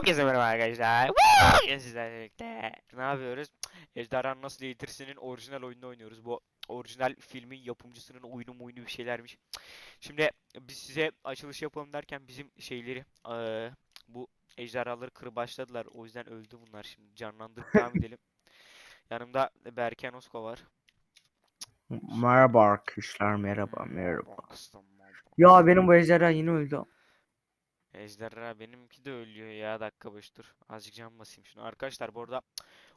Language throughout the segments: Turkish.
Herkese merhaba arkadaşlar. Sizlerle birlikte ne yapıyoruz? Ejderhan Nasıl Eğitirsin'in orijinal oyununu oynuyoruz. Bu orijinal filmin yapımcısının oyunu oyunu bir şeylermiş. Şimdi biz size açılış yapalım derken bizim şeyleri eee, bu ejderhaları kırbaçladılar. O yüzden öldü bunlar şimdi. Canlandırıp devam edelim. Yanımda Berken Osko var. Merhaba arkadaşlar merhaba merhaba. Ya benim bu ejderha yine öldü. Ejderha benimki de ölüyor ya dakika başı dur. Azıcık can basayım şunu. Arkadaşlar bu arada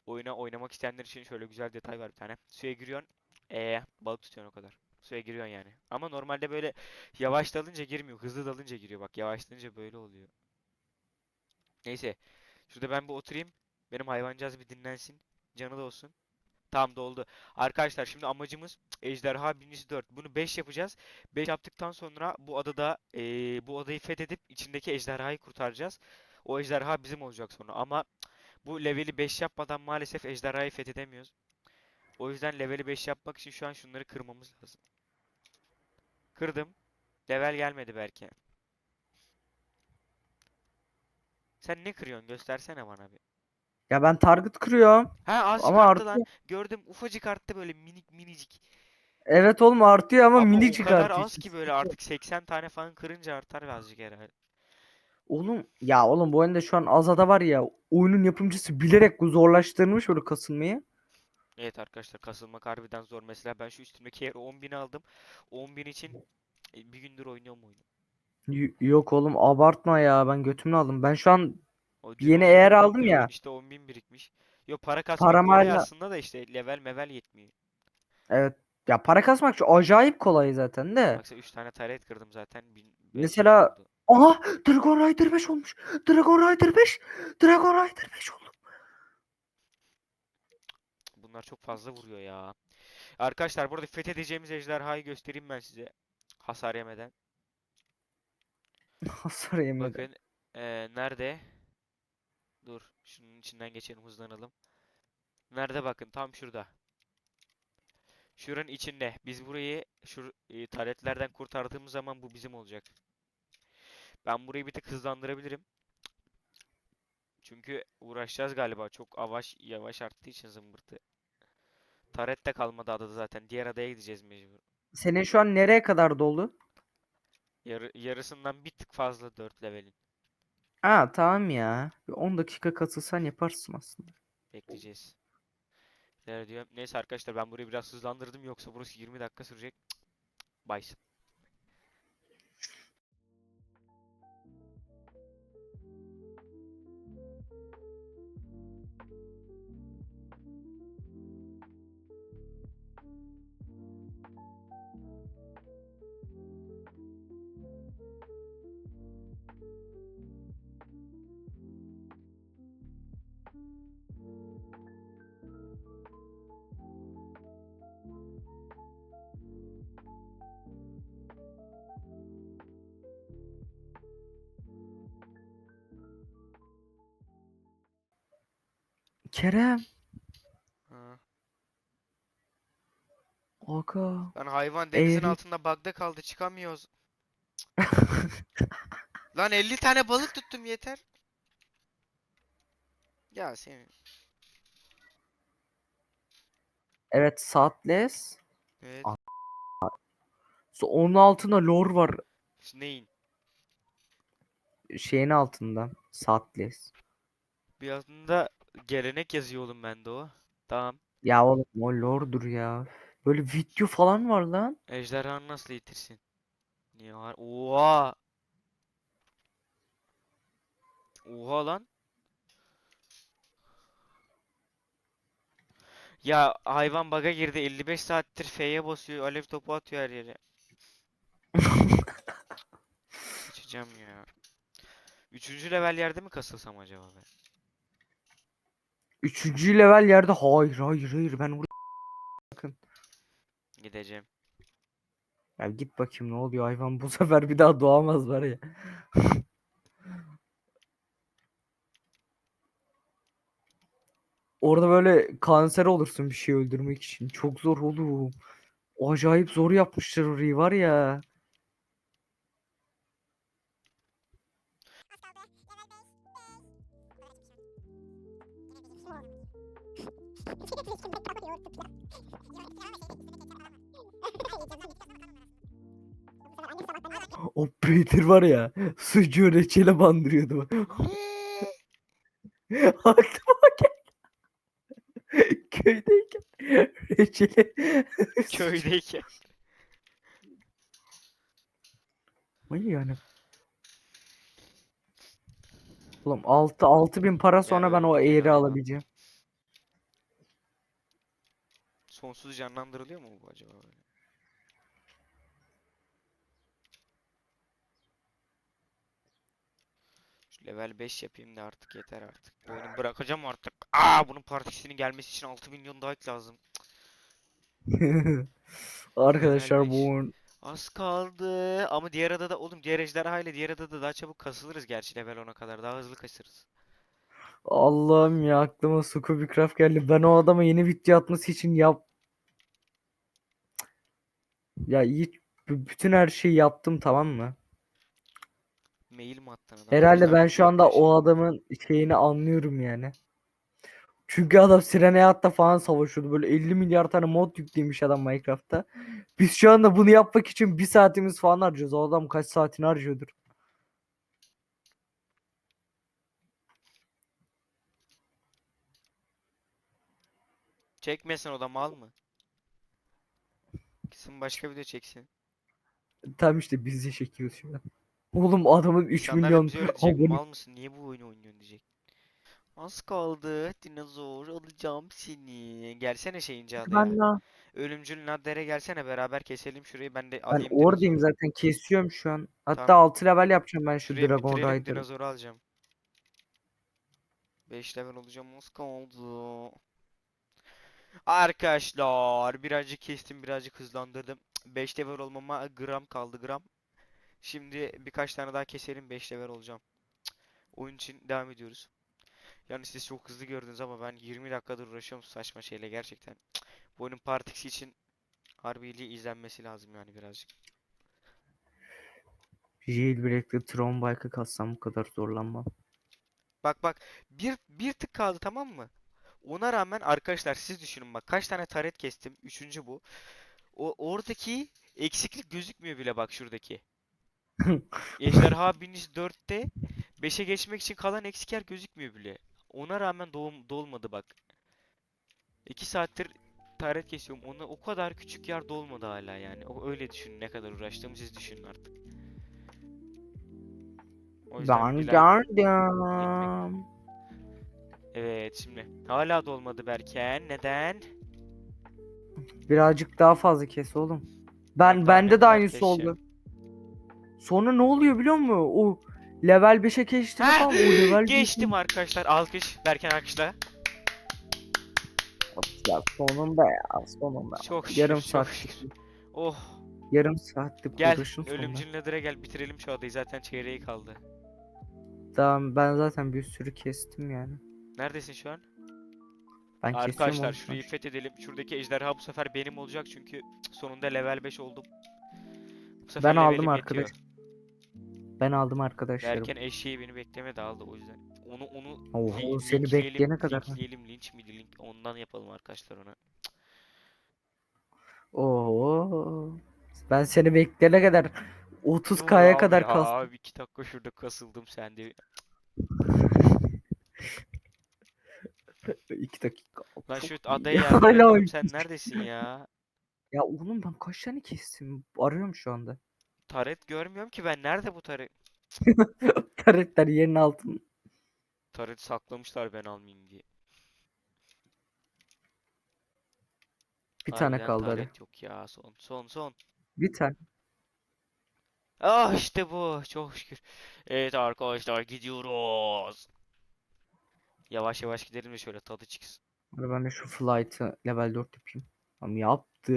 oyuna oynamak isteyenler için şöyle güzel detay var bir tane. Suya giriyorsun. Ee, balık tutuyorsun o kadar. Suya giriyorsun yani. Ama normalde böyle yavaş dalınca girmiyor. Hızlı dalınca giriyor. Bak yavaş dalınca böyle oluyor. Neyse. Şurada ben bir oturayım. Benim hayvancağız bir dinlensin. Canı da olsun. Tamam doldu. Arkadaşlar şimdi amacımız ejderha birincisi 4. Bunu 5 yapacağız. 5 yaptıktan sonra bu adada eee, bu adayı fethedip içindeki ejderhayı kurtaracağız. O ejderha bizim olacak sonra. Ama bu leveli 5 yapmadan maalesef ejderhayı fethedemiyoruz. O yüzden leveli 5 yapmak için şu an şunları kırmamız lazım. Kırdım. Level gelmedi belki. Sen ne kırıyorsun? Göstersene bana bir. Ya ben target kırıyorum. Ha az Ama arttı lan. artıyor. Gördüm ufacık arttı böyle minik minicik. Evet oğlum artıyor ama, Ama mini o çıkartıyor. kadar az ki böyle artık 80 tane falan kırınca artar birazcık herhalde. Oğlum ya oğlum bu oyunda şu an Azada var ya oyunun yapımcısı bilerek zorlaştırmış böyle kasılmayı. Evet arkadaşlar kasılmak harbiden zor. Mesela ben şu üstümdeki yeri 10.000 aldım. 10.000 için e, bir gündür oynuyorum oyunu. Y- yok oğlum abartma ya ben götümü aldım. Ben şu an O Yeni eğer aldım ya. işte 10.000 birikmiş. Yo para kasmak Param kolay hala- aslında da işte level mevel yetmiyor. evet ya para kasmak şu acayip kolay zaten de. Baksana 3 tane taret kırdım zaten. 1500 Mesela- oldu. Aha Dragon Rider 5 olmuş. Dragon Rider 5. Dragon Rider 5 oldu. Bunlar çok fazla vuruyor ya. Arkadaşlar burada fethedeceğimiz ejderhayı göstereyim ben size. Hasar yemeden. Hasar yemedim. Bakın eee, nerede? Dur şunun içinden geçelim hızlanalım. Nerede bakın tam şurada. Şuranın içinde. Biz burayı şu e, taretlerden kurtardığımız zaman bu bizim olacak. Ben burayı bir tık hızlandırabilirim. Çünkü uğraşacağız galiba. Çok yavaş yavaş arttığı için zımbırtı. Taret de kalmadı adada zaten. Diğer adaya gideceğiz mecbur. Senin şu an nereye kadar dolu? Yarı, yarısından bir tık fazla 4 levelin. Ha tamam ya. Bir 10 dakika katılsan yaparsın aslında. Bekleyeceğiz. Diyorum. Neyse arkadaşlar ben burayı biraz hızlandırdım yoksa burası 20 dakika sürecek. Bye. Kerem. Ha. Aga. Lan hayvan denizin Eğri- altında bug'da kaldı çıkamıyoruz. Lan 50 tane balık tuttum yeter. Ya senin. Evet saatless. Evet. An- So- Onun altında lore var. Neyin? Şeyin altında. Saatless. Bir altında gelenek yazıyor oğlum bende o. Tamam. Ya oğlum o lore'dur ya. Böyle video falan var lan. Ejderhanı nasıl yitirsin? Niye var? Oha! Oha lan. Ya hayvan bug'a girdi 55 saattir F'ye basıyor alev topu atıyor her yere. Sıçacağım ya. Üçüncü level yerde mi kasılsam acaba ben? Üçüncü level yerde hayır hayır hayır ben burada bakın. Gideceğim. Ya git bakayım ne oluyor hayvan bu sefer bir daha doğamaz var ya. Orada böyle kanser olursun bir şey öldürmek için. Çok zor oğlum. Acayip zor yapmışlar orayı var ya. O Peter var ya sucuğu reçele bandırıyordu. Aklıma geldi. Köydeyken reçeli. Köydeyken. Vay yani. Oğlum 6 6000 para sonra ben o eğri alabileceğim. Sonsuz canlandırılıyor mu bu acaba? böyle? Şu level 5 yapayım da artık yeter artık. Bu oyunu bırakacağım artık. Aa bunun partisinin gelmesi için 6 milyon like lazım. Arkadaşlar bu oyun Az kaldı. Ama diğer adada oğlum diğer ejderha ile diğer adada daha çabuk kasılırız gerçi level 10'a kadar. Daha hızlı kasırız. Allah'ım ya aklıma Scooby Craft geldi. Ben o adama yeni video atması için yap ya iyi bütün her şeyi yaptım tamam mı? Mail mi attın adam? Herhalde ben şu anda o adamın şeyini anlıyorum yani. Çünkü adam Sireneat'ta falan savaşıyordu. Böyle 50 milyar tane mod yüklemiş adam Minecraft'ta. Biz şu anda bunu yapmak için bir saatimiz falan harcıyoruz. O adam kaç saatini harcıyordur. Çekmesin o da mal mı? Gitsin başka video çeksin. Tam işte biz de çekiyoruz şu an. Oğlum adamın 3 İnsanlar milyon bize öyle diyecek. abone. Mal mısın? Niye bu oyunu oynuyorsun diyecek. Az kaldı. Dinozor alacağım seni. Gelsene şeyince adaya. Ben, de- Ölümcül Nadder'e gelsene beraber keselim şurayı ben de ben alayım oradayım dinozoru. zaten kesiyorum şu an. Hatta Tamam. 6 level yapacağım ben şu Şurayı Dragon bitirelim Rider'ı. dinozoru alacağım. 5 level olacağım az kaldı. Arkadaşlar birazcık kestim birazcık hızlandırdım. 5 level olmama gram kaldı gram. Şimdi birkaç tane daha keselim 5 level olacağım. Oyun için devam ediyoruz. Yani siz çok hızlı gördünüz ama ben 20 dakikadır uğraşıyorum saçma şeyle gerçekten. Bu oyunun Part X için harbili izlenmesi lazım yani birazcık. Jailbreak'te Tron Bike'ı kassam bu kadar zorlanmam. Bak bak bir bir tık kaldı tamam mı? Ona rağmen arkadaşlar siz düşünün bak kaç tane taret kestim. Üçüncü bu. O oradaki eksiklik gözükmüyor bile bak şuradaki. Ejderha biniş 4'te 5'e geçmek için kalan eksik yer gözükmüyor bile. Ona rağmen doğum dolmadı bak. 2 saattir taret kesiyorum. Ona o kadar küçük yer dolmadı hala yani. O öyle düşünün ne kadar uğraştığımı siz düşünün artık. O yüzden Ben gördüm. Evet şimdi hala dolmadı Berken. Neden? Birazcık daha fazla kes oğlum. Ben bende de aynısı oldu. Sonra ne oluyor biliyor musun? O level 5'e geçtim Ha, falan. O level Geçtim arkadaşlar. Alkış. Berken alkışla. 5'in Ya sonunda ya sonunda. Çok şükür, Yarım çok saat. şükür. Oh. Yarım saatlik Gel. uğraşın sonunda. Ölümcül Nether'a gel. Bitirelim şu adayı. Zaten çeyreği kaldı. Tamam ben zaten bir sürü kestim yani. Neredesin şu an? Ben kesiyorum Arkadaşlar oğlum şurayı fethedelim. Şuradaki ejderha bu sefer benim olacak çünkü sonunda level 5 oldum. Bu Ben sefer aldım levelim arkadaş. yetiyor. Ben aldım arkadaşlarım. Berken eşeği beni beklemedi aldı o yüzden. Onu onu Oho, lin- seni linkleyelim, bekleyene kadar linkleyelim, linç miydi link ondan yapalım arkadaşlar ona. Oo. Ben seni bekleyene kadar 30k'ya Nuran kadar kastım. Abi 2 dakika şurada kasıldım sen de. 2 dakika. Lan şu adaya yardım sen neredesin ya? Ya oğlum ben kaç tane kestim? Arıyorum şu anda. Taret görmüyorum ki ben. Nerede bu taret? Taretler yerin altında. Taret saklamışlar ben almayayım diye. Bir tane Harbiden kaldı hadi. taret yok ya. Son son son. Bir tane. Ah işte bu. Çok şükür. Evet arkadaşlar gidiyoruz. Yavaş yavaş gidelim de şöyle tadı çıksın. Hadi ben de şu flight'ı level 4 yapayım. Tamam yaptı.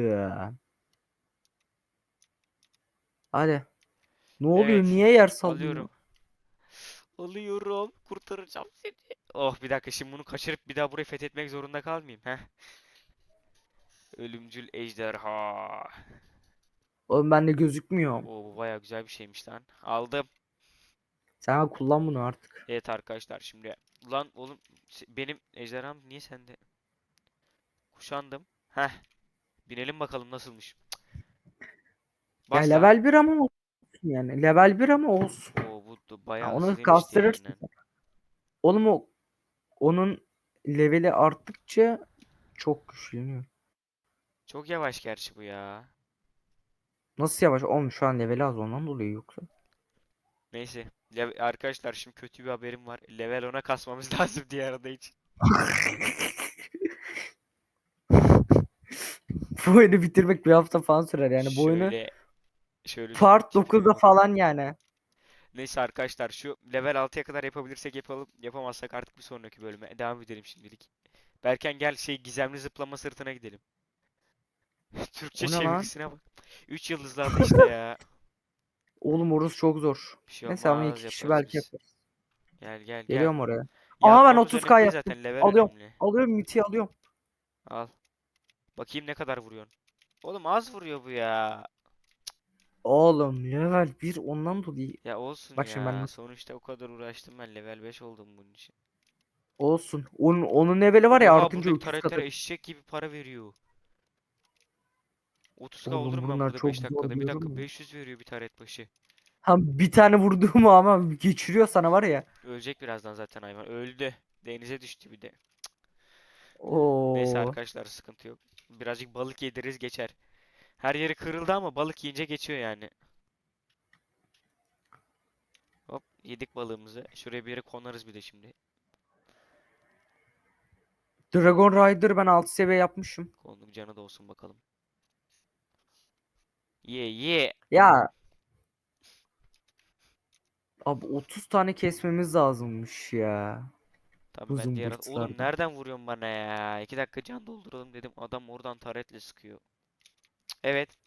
Hadi. Ne oluyor? Evet, Niye yer sallıyor? Alıyorum. Alıyorum. Kurtaracağım seni. Oh bir dakika şimdi bunu kaçırıp bir daha burayı fethetmek zorunda kalmayayım. Heh. Ölümcül ejderha. Oğlum bende gözükmüyor. Oo bu baya güzel bir şeymiş lan. Aldım. Sen kullan bunu artık. Evet arkadaşlar şimdi lan oğlum benim ejderham niye sende? Kuşandım. Heh. Binelim bakalım nasılmış. Ya level 1 ama olsun yani. Level 1 ama olsun. Oo bu da Ya bayağı onu hızlıymış kastırırsın. diğerinden. Oğlum o onun leveli arttıkça çok güçleniyor. Çok yavaş gerçi bu ya. Nasıl yavaş? Oğlum şu an leveli az ondan dolayı yoksa. Neyse. Lev- arkadaşlar şimdi kötü bir haberim var. Level 10'a kasmamız lazım diğer arada için. Bu oyunu bitirmek bir hafta falan sürer yani. Bu oyunu Şöyle şöyle part çevireyim 9'da bak. falan yani. Neyse arkadaşlar şu level 6'ya kadar yapabilirsek yapalım. Yapamazsak artık bir sonraki bölüme devam edelim şimdilik. Berken gel şey gizemli zıplama sırtına gidelim. Türkçe O ne lan? çevirisine bak. 3 yıldızlı adı işte ya. Oğlum orası çok zor. Bir şey Neyse ama olmaz iki kişi yaparız belki biz. yaparız. Gel gel gel. Geliyorum oraya. Aa, ben Yapmamız 30K önemli değil yaptım. zaten level Alıyorum. önemli. Alıyorum miti alıyorum. Al. Bakayım ne kadar vuruyorsun. Oğlum az vuruyor bu ya. Oğlum level 1 ondan dolayı Ya olsun Bak şimdi ben ya. Sonuçta o kadar uğraştım ben level 5 oldum bunun için. olsun. Onun onun leveli var ya Oha artınca buradaki 300 taretler katı. eşek gibi para veriyor. 30k Oğlum olurum ben bunlar burada çok 5 zor dakikada. Bir diyorum dakika ya. 500 veriyor bir taret başı. Ha bir tane vurduğumu ama geçiriyor sana var ya. Ölecek birazdan zaten hayvan. Öldü. Denize düştü bir de. Oo. Neyse arkadaşlar sıkıntı yok. Birazcık balık yediririz geçer. Her yeri kırıldı ama balık yiyince geçiyor yani. Hop yedik balığımızı. Şuraya bir yere konarız bir de şimdi. Dragon Rider ben 6 seviye yapmışım. Konduk canı da olsun bakalım. Ye ye. Ya. Abi 30 tane kesmemiz lazımmış ya. Tamam ben Uzun diğer Oğlum nereden vuruyorsun bana ya? 2 dakika can dolduralım dedim. Adam oradan taretle sıkıyor. Evet.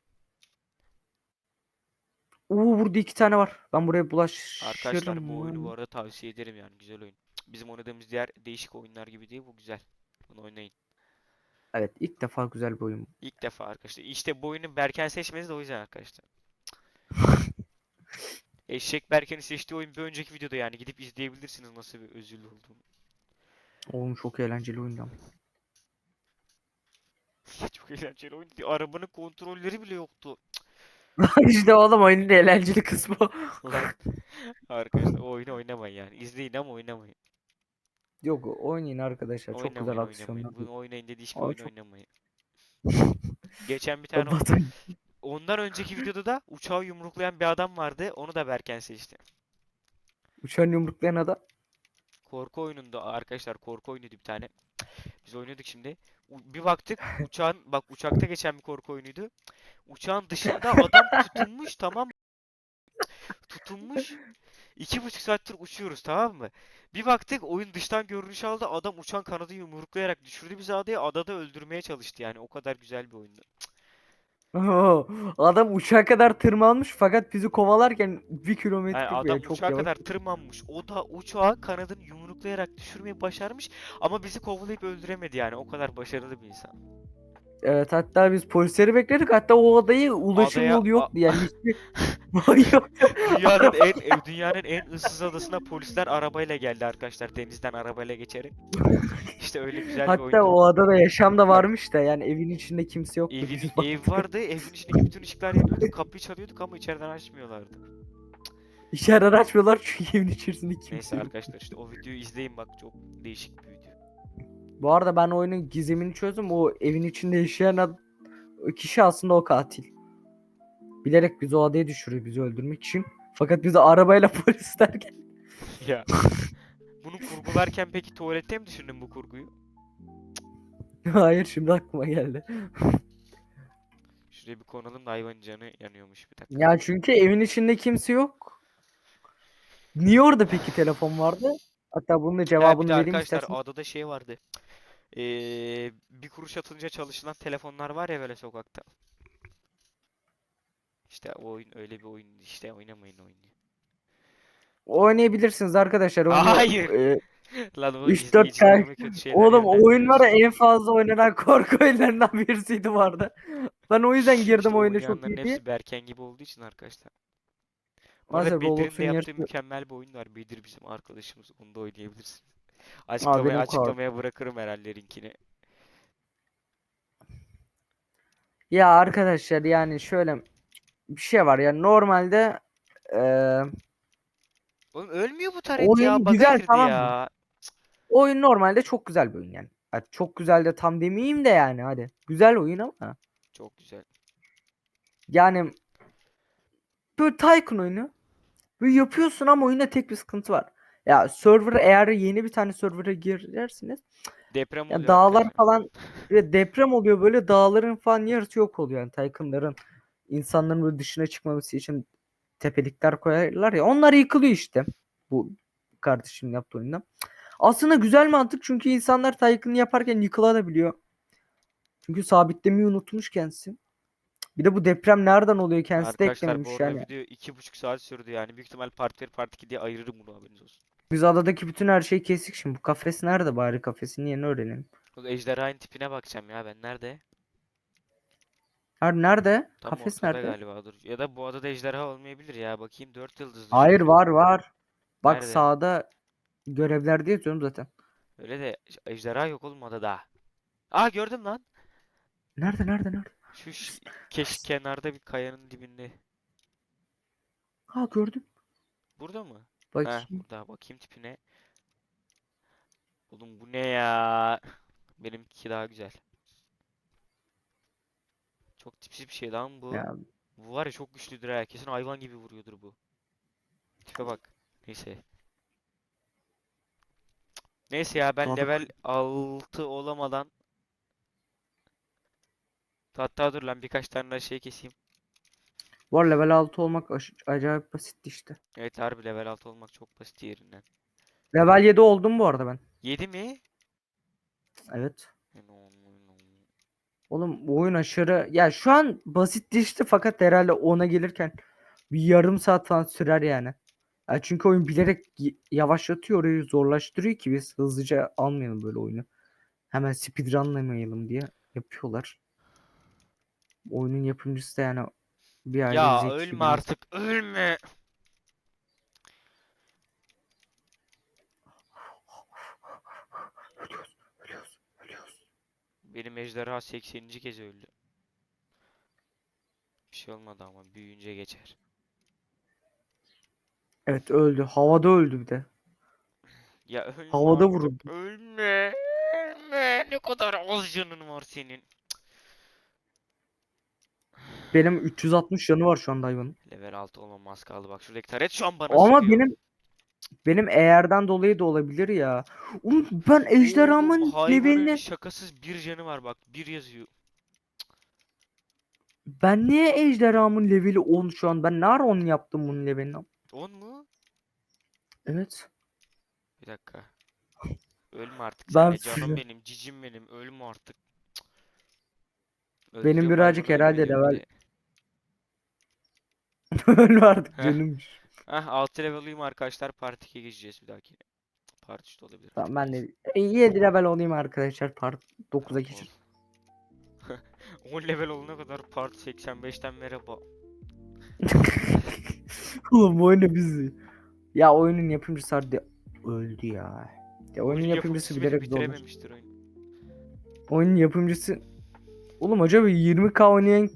Oo burada iki tane var. Ben buraya bulaşırım. Arkadaşlar bu oyunu bu arada tavsiye ederim yani güzel oyun. Bizim oynadığımız diğer değişik oyunlar gibi değil bu güzel. Bunu oynayın. Evet ilk defa güzel bir oyun. İlk defa arkadaşlar. İşte bu oyunu Berken seçmeniz de o yüzden arkadaşlar. Eşek Berken'in seçtiği oyun bir önceki videoda yani gidip izleyebilirsiniz nasıl bir özürlü olduğunu. Oğlum çok eğlenceli oyundan. Çok eğlenceli oyun. Arabanın kontrolleri bile yoktu. işte oğlum oyunun eğlenceli kısmı. Lan. Arkadaşlar o oyunu oynamayın yani. İzleyin ama oynamayın. Yok oynayın arkadaşlar. Çok güzel Oynamayın, aksiyonlar. oynamayın. Bunu oynayın dediği hiçbir Ama oyun çok- oynamayın. Geçen bir tane ondan önceki videoda da uçağı yumruklayan bir adam vardı. Onu da Berken seçti. Uçan yumruklayan adam. Korku oyununda arkadaşlar korku oyunuydu bir tane. Biz oynuyorduk şimdi. Bir baktık uçağın bak uçakta geçen bir korku oyunuydu. Uçağın dışında adam tutunmuş tamam? Tutunmuş. İki buçuk saattir uçuyoruz tamam mı? Bir baktık oyun dıştan görünüş aldı. Adam uçan kanadı yumruklayarak düşürdü bizi adaya. Adada öldürmeye çalıştı yani. O kadar güzel bir oyundu. Oo, Adam uçağa kadar tırmanmış fakat bizi kovalarken bir kilometre Yani adam çok uçağa yavaş. kadar tırmanmış. O da uçağı kanadını yumruklayarak düşürmeyi başarmış. Ama bizi kovalayıp öldüremedi yani. O kadar başarılı bir insan. Evet hatta biz polisleri bekledik. Hatta o adayı ulaşım Adaya- yolu yoktu yani hiçbir vay yok. Dünyanın en dünyanın en ıssız adasına polisler arabayla geldi arkadaşlar. Denizden arabayla geçerek. İşte öyle güzel bir Hatta oyundu. o adada yaşam da varmış da yani evin içinde kimse yoktu. Evin, Biz ev vardı. Evin içindeki bütün ışıklar yanıyordu. Kapıyı çalıyorduk ama içeriden açmıyorlardı. İçeriden açmıyorlar çünkü evin içerisinde kimse Neyse yok. arkadaşlar işte o videoyu izleyin bak çok değişik bir video. Bu arada ben oyunun gizemini çözdüm. O evin içinde yaşayan ad- kişi aslında o katil. Bilerek bizi o adaya düşürüyor bizi öldürmek için. Fakat bizi arabayla polisler geldi. Ya. Bunu kurgularken peki tuvalette mi düşündün bu kurguyu? Hayır şimdi aklıma geldi. Şuraya bir konalım da hayvanın canı yanıyormuş bir dakika. Ya çünkü evin içinde kimse yok. Niye orada peki telefon vardı? Hatta bunun da Ha, bir cevabını de vereyim arkadaşlar istersen. adada şey vardı. Ee, bir kuruş atınca çalışılan telefonlar var ya böyle sokakta. İşte o oyun öyle bir oyun işte oynamayın oyunu. Oynayabilirsiniz arkadaşlar. Oyunu, Hayır. e, Lan o 3-4 izleyicilerime kötü şeyler oğlum oyun var ya en fazla oynanan korku oyunlarından birisiydi vardı. Ben o yüzden girdim İşte oyuna çok iyi hepsi Berken gibi olduğu için arkadaşlar. Maalesef Bedir'in de yaptığı yarısı mükemmel bir oyun var. Bedir bizim arkadaşımız. Onu da oynayabilirsin. Açıklamaya, açıklamaya bırakırım herhalde linkini. Ya arkadaşlar yani şöyle bir şey var ya normalde eee, Oğlum ölmüyor bu taret Oyun ya. Güzel, girdi tamam mı? ya. oyun normalde çok güzel bir oyun yani. Hadi çok güzel de tam demeyeyim de yani hadi. Güzel oyun ama Çok güzel. yani böyle Tycoon oyunu. Böyle yapıyorsun ama oyunda tek bir sıkıntı var. Ya server eğer yeni bir tane server'a girersiniz Deprem oluyor dağlar arkadaşlar. falan ve deprem oluyor böyle dağların falan yarısı yok oluyor yani Tycoon'ların insanların böyle dışına çıkmaması için tepelikler koyarlar ya onlar yıkılıyor işte bu kardeşim yaptığı oyunda. Aslında güzel mantık çünkü insanlar Tycoon'u yaparken yıkılabiliyor. Çünkü sabitlemeyi unutmuş kendisi. Bir de bu deprem nereden oluyor kendisi de Arkadaşlar bu eklememiş yani. video iki buçuk saat sürdü yani. Büyük ihtimal part 1 part 2 diye ayırırım bunu haberiniz olsun. Biz adadaki bütün her şeyi kestik şimdi. Bu kafes nerede bari kafesin yerini öğrenelim. O ejderhanın tipine bakacağım ya ben. Nerede? Abi nerede? Tam Kafes ortada nerede? galiba dur. Ya da bu adada ejderha olmayabilir ya. Bakayım 4 yıldızlı Hayır çünkü. var var. Bak Nerede? sağda görevlerde yazıyorum zaten. Öyle de ejderha yok oğlum adada. Aa gördüm lan. Nerede nerede nerede? Şu ş- keş kenarda bir kayanın dibinde. Ha gördüm. Burada mı? Heh, Bakayım. burada bakayım tipine. Oğlum bu ne ya? Benimki daha güzel. Çok tipsiz bir şey lan bu. Ya, Bu var ya çok güçlüdür ha. Kesin hayvan gibi vuruyordur bu. Tipe bak. Neyse. Neyse ya ben level 6 olamadan Hatta dur lan birkaç tane daha şey keseyim. Var level 6 olmak acayip basitti işte. Evet harbi level 6 olmak çok basit yerinden. Level 7 oldum bu arada ben. 7 mi? Evet. Oğlum bu oyun aşırı ya şu an basitleşti fakat herhalde 10'a gelirken bir yarım saat falan sürer yani. Ya çünkü oyun bilerek yavaşlatıyor orayı zorlaştırıyor ki biz hızlıca almayalım böyle oyunu. Hemen speedrunlamayalım diye yapıyorlar. Oyunun yapımcısı da yani bir aile Ya ölme insan. artık ölme. Benim ejderha 80. kez öldü. Bir şey olmadı ama büyüyünce geçer. Evet öldü. Havada öldü bir de. Ya ölme Havada artık, vuruldu. Ölme. Ölme. Ne kadar az canın var senin. Benim 360 canı var şu anda hayvanın. Level 6 olmam az kaldı. Bak şuradaki taret şu an bana Ama sıkıyor. benim benim eğerden dolayı da olabilir ya. Oğlum ben ejderhamın hayvanın levelini şakasız bir canı var bak. Bir yazıyor. ben niye ejderhamın leveli 10 şu an? Ben ne ara 10 yaptım bunun levelini? 10 mu? Evet. Bir dakika. Ölme artık Ben de canım benim, cicim benim. Ölme artık. Cık. Benim Öldürüyorum birazcık herhalde level- de. Öyle artık Heh. canım. Heh 6 level olayım arkadaşlar. Part 2'ye geçeceğiz bir dahaki. Part 3 de olabilir. Tamam ben de 7 level olayım arkadaşlar. Part 9'a geçir. 10 level olana kadar part 85'ten merhaba. Oğlum bu oyunu biz ya oyunun yapımcısı harbiden öldü ya. Ya oyunun yapımcısı bile bilerek oyun. Oyunun yapımcısı Oğlum acaba 20k oynayan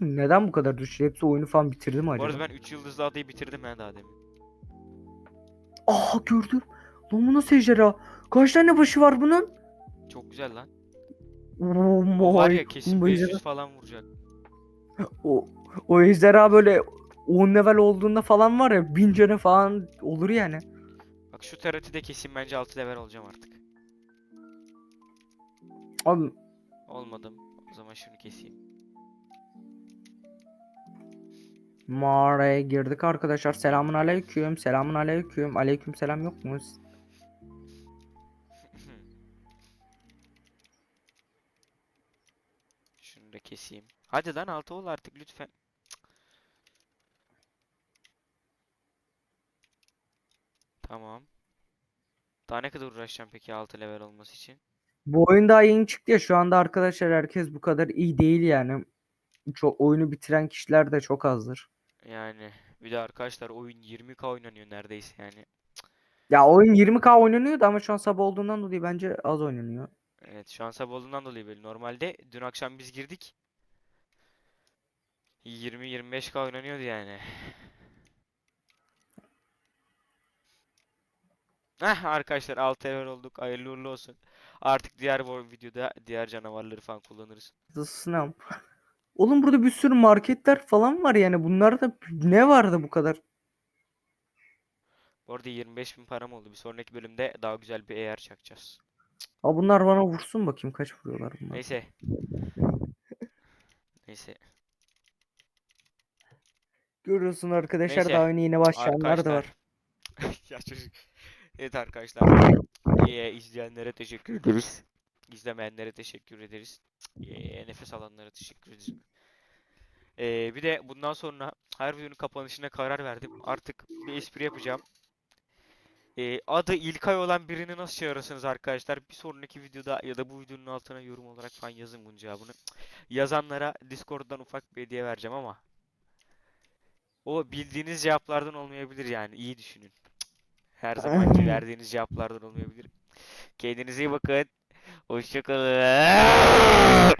neden bu kadar düşüyor? Hepsi oyunu falan bitirdi mi Bu acaba? arada ben 3 yıldızlı adayı bitirdim ya daha demin. Aa gördüm. Lan bu nasıl ejderha? Kaç tane başı var bunun? Çok güzel lan. Oo, O var my- ya kesin bu 500 ejderha- falan vuracak. O, o ejderha böyle 10 level olduğunda falan var ya 1000 canı falan olur yani. Bak şu tarafı de kesin bence 6 level olacağım artık. Abi Olmadım. O zaman şunu keseyim. Mağaraya girdik arkadaşlar. Selamun aleyküm. Selamun aleyküm. Aleyküm selam yok mu? Şunu da keseyim. Hadi lan 6 ol artık lütfen. Tamam. Daha ne kadar uğraşacağım peki 6 level olması için? Bu oyun daha yeni çıktı ya şu anda arkadaşlar herkes bu kadar iyi değil yani. Çok oyunu bitiren kişiler de çok azdır. Yani Bir de arkadaşlar oyun 20k oynanıyor neredeyse yani. Ya oyun 20k oynanıyordu ama şu an sabah olduğundan dolayı bence az oynanıyor. Evet şansa bolundan dolayı böyle. Normalde dün akşam biz girdik. 20-25k oynanıyordu yani. Heh arkadaşlar 6 level olduk. Hayırlı uğurlu olsun. Artık diğer videoda diğer canavarları falan kullanırız. The. Oğlum burada bir sürü marketler falan var yani. Bunlarda ne vardı bu kadar? Bu arada 25.000 param oldu. Bir sonraki bölümde daha güzel bir AR çakacağız. Aa bunlar bana vursun bakayım kaç vuruyorlar bunlar. Neyse. Neyse. Görüyorsun arkadaşlar Neyse, daha yeni yine başlayanlar da var. Ya çocuk. Evet arkadaşlar. Ee, izleyenlere teşekkür ederiz. İzlemeyenlere teşekkür ederiz. Ee, nefes alanlara teşekkür ederim. Ee, bir de bundan sonra her videonun kapanışına karar verdim. Artık bir espri yapacağım. Ee, adı İlkay olan birini nasıl çağırırsınız arkadaşlar? Bir sonraki videoda ya da bu videonun altına yorum olarak falan yazın bunun cevabını. Yazanlara Discord'dan ufak bir hediye vereceğim ama o bildiğiniz cevaplardan olmayabilir yani. iyi düşünün. Her zamanki verdiğiniz cevaplardan olmayabilir. Kendinize iyi bakın. Hoşçakalın.